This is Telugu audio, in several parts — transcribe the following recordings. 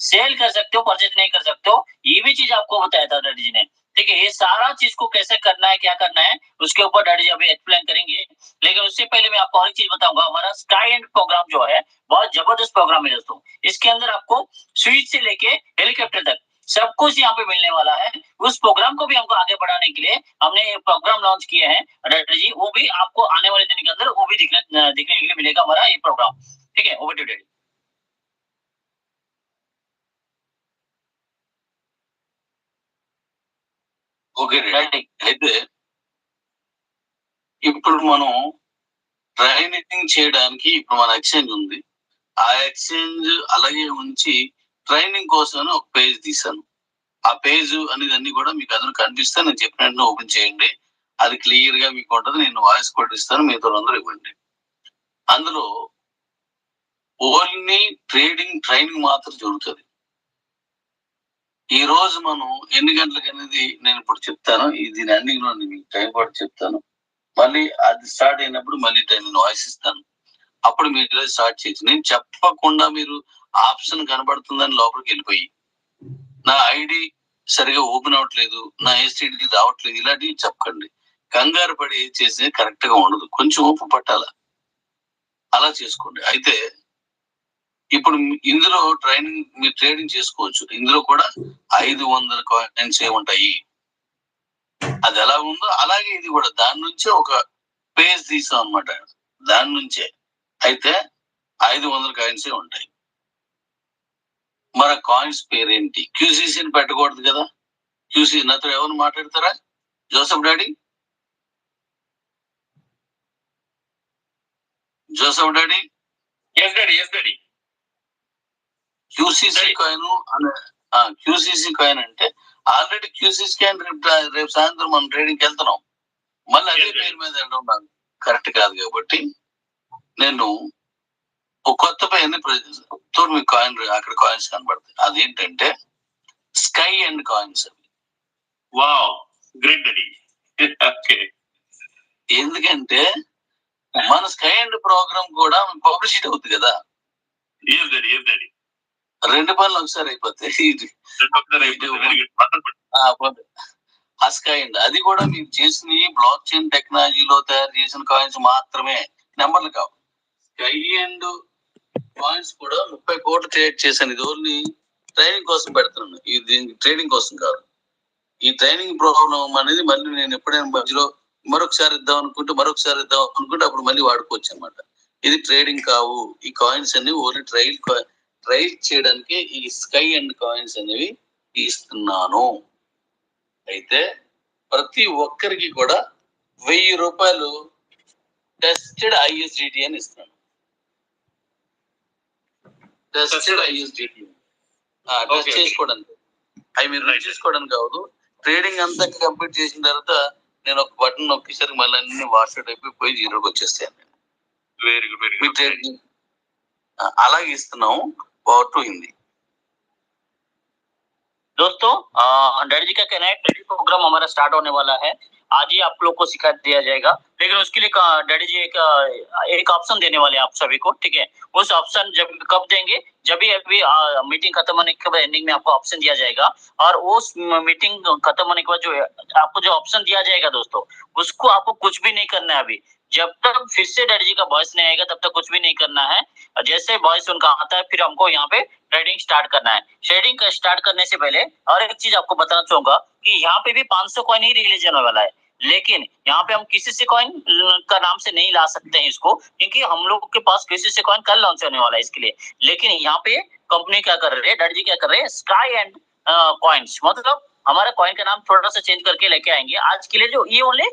सेल कर सकते हो, परचेज नहीं कर सकते हो, ये भी चीज़ आपको बताया था डैडी जी ने। ठीक है, ये सारा चीज़ को कैसे करना है, क्या करना है, उसके ऊपर डैडी जी अभी एक्सप्लेन करेंगे। लेकिन उससे पहले मैं आपको एक चीज़ बताऊँगा, हमारा स्काई एंड प्रोग्राम जो है, बहुत ज़बरदस्त प्रोग्राम है दोस्तों। इसके अंदर आपको स्वीट से लेके हेलीकॉप्टर तक सब कुछ यहाँ पे मिलने वाला है। उस प्रोग्राम को भी हमको आगे बढ़ाने के लिए हमने ये प्रोग्राम लॉन्च किए हैं। जी, वो भी आपको आने वाले दिन के अंदर वो भी दिखने दिखने के लिए मिलेगा हमारा ये प्रोग्राम ठीक है ओवर टू डैडी। ఓకే రండి అయితే ఇప్పుడు మనం ట్రైనింగ్ చేయడానికి ఇప్పుడు మన ఎక్స్చేంజ్ ఉంది. ఆ ఎక్స్చేంజ్ అలాగే ఉంచి ట్రైనింగ్ కోసం ఒక పేజ్ తీసాను ఆ పేజ్ అనేది అన్ని కూడా మీకు అందరూ కనిపిస్తే నేను చెప్పినట్టు ఓపెన్ చేయండి. అది క్లియర్గా మీకు ఉంటుంది. నేను వాయిస్ కోడ్ ఇస్తాను. మీతో అందరూ ఇవ్వండి. అందులో ఓన్లీ ట్రేడింగ్ ట్రైనింగ్ మాత్రం జరుగుతుంది. ఈ రోజు మనం ఎన్ని గంటలకు అనేది నేను ఇప్పుడు చెప్తాను. ఈ దీని ఎండింగ్లో మీకు టైం కూడా చెప్తాను. మళ్ళీ అది స్టార్ట్ అయినప్పుడు మళ్ళీ టైం వాయిస్ ఇస్తాను. అప్పుడు మీరు స్టార్ట్ చేయొచ్చు. నేను చెప్పకుండా మీరు ఆప్షన్ కనబడుతుందని లోపలికి వెళ్ళిపోయి నా ఐడి సరిగా ఓపెన్ అవ్వట్లేదు నా ఏసీడీ రావట్లేదు ఇలాంటివి చెప్పకండి. కంగారు పడి చేసేది కరెక్ట్గా ఉండదు. కొంచెం ఓపు పట్టాల? అలా చేసుకోండి. అయితే ఇప్పుడు ఇందులో ట్రైనింగ్ మీరు ట్రేడింగ్ చేసుకోవచ్చు. ఇందులో కూడా ఐదు వందల కాయిన్స్ ఏముంటాయి అది ఎలా ఉందో అలాగే ఇది కూడా దాని నుంచే ఒక పేజ్ తీసాం అనమాట దాని నుంచే. అయితే ఐదు వందల కాయిన్సే ఉంటాయి. మన కాయిన్స్ పేరు ఏంటి క్యూసీసీని పెట్టకూడదు కదా. క్యూసీ నాతో ఎవరు మాట్లాడతారా? Joseph daddy? Joseph daddy? Yes daddy yes daddy. QCC coin అనే క్యూసీసీ కాయిన్ అంటే ఆల్రెడీ క్యూసీసీ కాయిన్ రేపు రేపు సాయంత్రం మనం ట్రేడింగ్కి వెళ్తున్నాం. మళ్ళీ అదే పేరు మీద వెళ్ళడం కరెక్ట్ కాదు కాబట్టి నేను ఒక కొత్త పైన తోడు మీకు కాయిన్ అక్కడ కాయిన్స్ కనబడతాయి. అదేంటంటే స్కై అండ్ కాయిన్స్ అవి. వావ్ గ్రేట్ అది ఎందుకంటే మన స్కై అండ్ ప్రోగ్రామ్ కూడా పబ్లిసిటీ అవుతుంది కదా. ఏది ఏది రెండు పనులు ఒకసారి అయిపోతాయి హస్క్ అయింది అది కూడా మీరు చేసిన బ్లాక్ చైన్ టెక్నాలజీలో తయారు చేసిన కాయిన్స్ మాత్రమే. నెంబర్లు కావు. స్కై అండ్ కాయిన్స్ కూడా ముప్పై కోట్లు ట్రేడ్ చేశాను. ఇది ఓన్లీ ట్రైనింగ్ కోసం పెడుతున్నాను. ఇది ట్రైనింగ్ కోసం కాదు. ఈ ట్రైనింగ్ ప్రాబ్లం అనేది మళ్ళీ నేను ఎప్పుడైనా మధ్యలో మరొకసారి ఇద్దాం అనుకుంటే మరొకసారి ఇద్దాం అనుకుంటే అప్పుడు మళ్ళీ వాడుకోవచ్చు అనమాట ఇది ట్రేడింగ్ కావు. ఈ కాయిన్స్ అన్ని ఓన్లీ ట్రైల్ రైజ్ చేయడానికి ఈ స్కై అండ్ కాయిన్స్ అనేవి ఇస్తున్నాను అయితే ప్రతి ఒక్కరికి కూడా వెయ్యి రూపాయలు టెస్టెడ్ ఐఎస్డిటి అని ఇస్తున్నాను. టెస్టెడ్ ఐఎస్డిటి టెస్ట్ చేసుకోవడానికి. ఐ మీరు చేసుకోవడానికి కాదు ట్రేడింగ్ అంతా కంప్లీట్ చేసిన తర్వాత నేను ఒక బటన్ నొక్కేసరికి మళ్ళీ అన్ని వాట్సాప్ అయిపోయి పోయి జీరోకి వచ్చేస్తాను నేను. అలాగే ఇస్తున్నాము. पावर टू हिंदी दोस्तों डैडी जी का कहना है ट्रेनिंग प्रोग्राम हमारा स्टार्ट होने वाला है। आज ही आप लोग को सिखा दिया जाएगा। लेकिन उसके लिए डैडी जी एक एक ऑप्शन देने वाले आप सभी को, ठीक है? उस ऑप्शन जब, कब देंगे? जब भी अभी मीटिंग खत्म होने के बाद एंडिंग में आपको ऑप्शन दिया जाएगा। और उस मीटिंग खत्म होने के बाद जो, आपको जो ऑप्शन दिया जाएगा दोस्तों, उसको आपको कुछ भी नहीं करना है अभी। जब तक फिर से डैडी जी का वॉइस नहीं आएगा, तब तक कुछ भी नहीं करना है। और जैसे वॉइस उनका आता है, फिर हमको यहाँ पे ट्रेडिंग स्टार्ट करना है। ट्रेडिंग का स्टार्ट करने से पहले और एक चीज़ आपको बताना चाहूँगा कि यहाँ पे भी 500 सौ कॉइन ही रिलीज़ होने वाला है। लेकिन यहाँ पे हम किसी से कॉइन का नाम से नहीं ला सकते हैं इसको, क्योंकि हम लोग के पास किसी से कॉइन कल लॉन्च होने वाला है इसके लिए। लेकिन यहाँ पे कंपनी क्या कर रही है डर जी क्या कर रहे हैं स्काई एंड कॉइन्स मतलब हमारा कॉइन का नाम थोड़ा सा चेंज करके लेके आएँगे। आज के लिए जो ये ओनली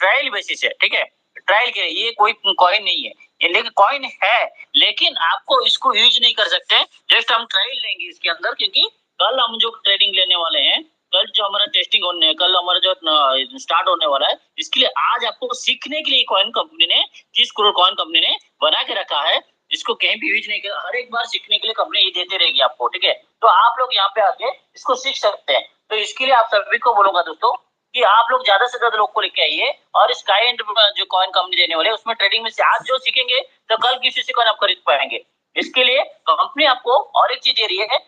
ट्रायल बेसिस है, ठीक है? ट्रायल के, ये कोई कॉइन नहीं है। ये लेकिन कॉइन है, लेकिन आपको इसको यूज़ नहीं कर सकते। जस्ट हम ट्रायल लेंगे इसके अंदर, क्योंकि कल हम जो ट्रेडिंग लेने वाले हैं, कल जो हमारा टेस्टिंग होने, कल हमारा जो स्टार्ट होने वाला है, इसके लिए आज आपको सीखने के लिए कॉइन कंपनी ने तीस करोड़ कॉइन कंपनी ने बना के रखा है, इसको कहीं भी यूज़ नहीं कर हर एक बार सीखने के लिए कंपनी ये देते रहेगी आपको, ठीक है? तो आप लोग यहाँ पे आके इसको सीख सकते हैं। तो इसके लिए आप सभी को बोलूँगा दोस्तों कि आप लोग ज़्यादा से ज़्यादा लोग को लेके आइए और स्काई एंड जो कॉइन कंपनी देने वाले उसमें ट्रेडिंग में से आज जो सीखेंगे तो कल किसी से कॉइन आप खरीद पाएँगे। इसके लिए कंपनी आपको और एक चीज़ दे रही है